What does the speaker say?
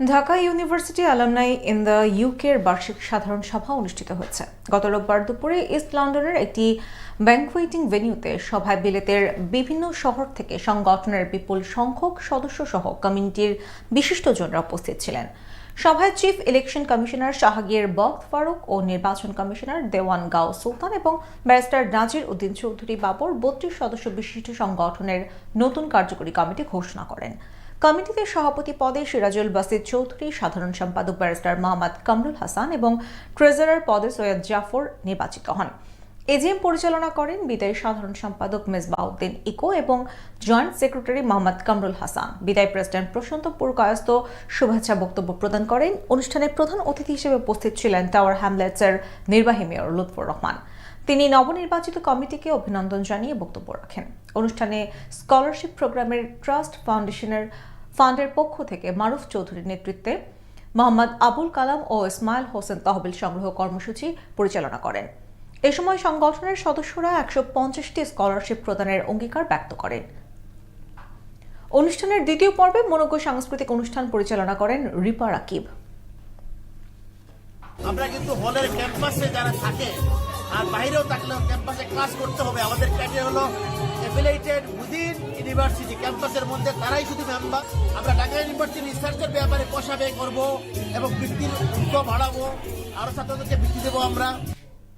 Dhaka university alumni in the ইউকের বার্ষিক সাধারণ সভা অনুষ্ঠিত হয়েছে। গত রোববার দুপুরে ইস্ট লন্ডনের একটি ব্যাংকুয়েটিং ভেন্যুতে সভায় বিলেতের বিভিন্ন শহর থেকে সংগঠনের বিপুল সংখ্যক সদস্য সহ কমিউনিটির বিশিষ্টজনরা উপস্থিত ছিলেন। সভায় চিফ ইলেকশন কমিশনার শাহগীর বক্ত ফারুক ও নির্বাচন কমিশনার দেওয়ান গাও সুলতান এবং ব্যারিস্টার নাজির উদ্দিন চৌধুরী বাবর বত্রিশ সদস্য বিশিষ্ট সংগঠনের নতুন কার্যকরী কমিটি ঘোষণা করেন। কমিটিতে সভাপতি পদে সিরাজুল বাসিদ চৌধুরী, সাধারণ সম্পাদক ব্যারিস্টার মোহাম্মদ কামরুল হাসান এবং ট্রেজারার পদে সৈয়দ জাফর নির্বাচিত হন। এজিএম পরিচালনা করেন বিদায়ী সাধারণ সম্পাদক মেজবাউদ্দিন ইকো এবং জয়েন্ট সেক্রেটারি মোহাম্মদ কামরুল হাসান। বিদায়ী প্রেসিডেন্ট প্রশান্ত পুরকায়স্ত শুভেচ্ছা বক্তব্য প্রদান করেন। অনুষ্ঠানে প্রধান অতিথি হিসেবে উপস্থিত ছিলেন টাওয়ার হ্যামলেটসের নির্বাহী মেয়র লুৎফর রহমান। তিনি নবনির্বাচিত কমিটিকে অভিনন্দন জানিয়ে বক্তব্য রাখেন। অনুষ্ঠানে স্কলারশিপ প্রোগ্রামের ট্রাস্ট ফাউন্ডেশনের ফান্ডের পক্ষ থেকে মারুফ চৌধুরীর নেতৃত্বে মোহাম্মদ আবুল কালাম ও ইসমাইল হোসেন তহবিল সংগ্রহ কর্মসূচি পরিচালনা করেন। এ সময় সংগঠনের সদস্যরা একশো পঞ্চাশটি স্কলারশিপ প্রদানের অঙ্গীকার ব্যক্ত করেন। অনুষ্ঠানের দ্বিতীয় পর্বে মনোজ্ঞ সাংস্কৃতিক অনুষ্ঠান পরিচালনা করেন রিপা রাকিব। আমরা কিন্তু হলের ক্যাম্পাসে যারা থাকে, আর বাইরেও থাকলেও ক্যাম্পাসে ক্লাস করতে হবে। আমাদের ক্যারিয়ার হলো অ্যাফিলেটেড উইদিন ইউনিভার্সিটি ক্যাম্পাসের মধ্যে তারাই শুধু মেম্বার আমরা ঢাকা ইউনিভার্সিটি রিসার্চের ব্যাপারে পয়সা ব্যয় করব এবং বৃত্তির উদ্যোগ বাড়াবো। আরও ছাত্রদেরকে বৃত্তি দেবো আমরা।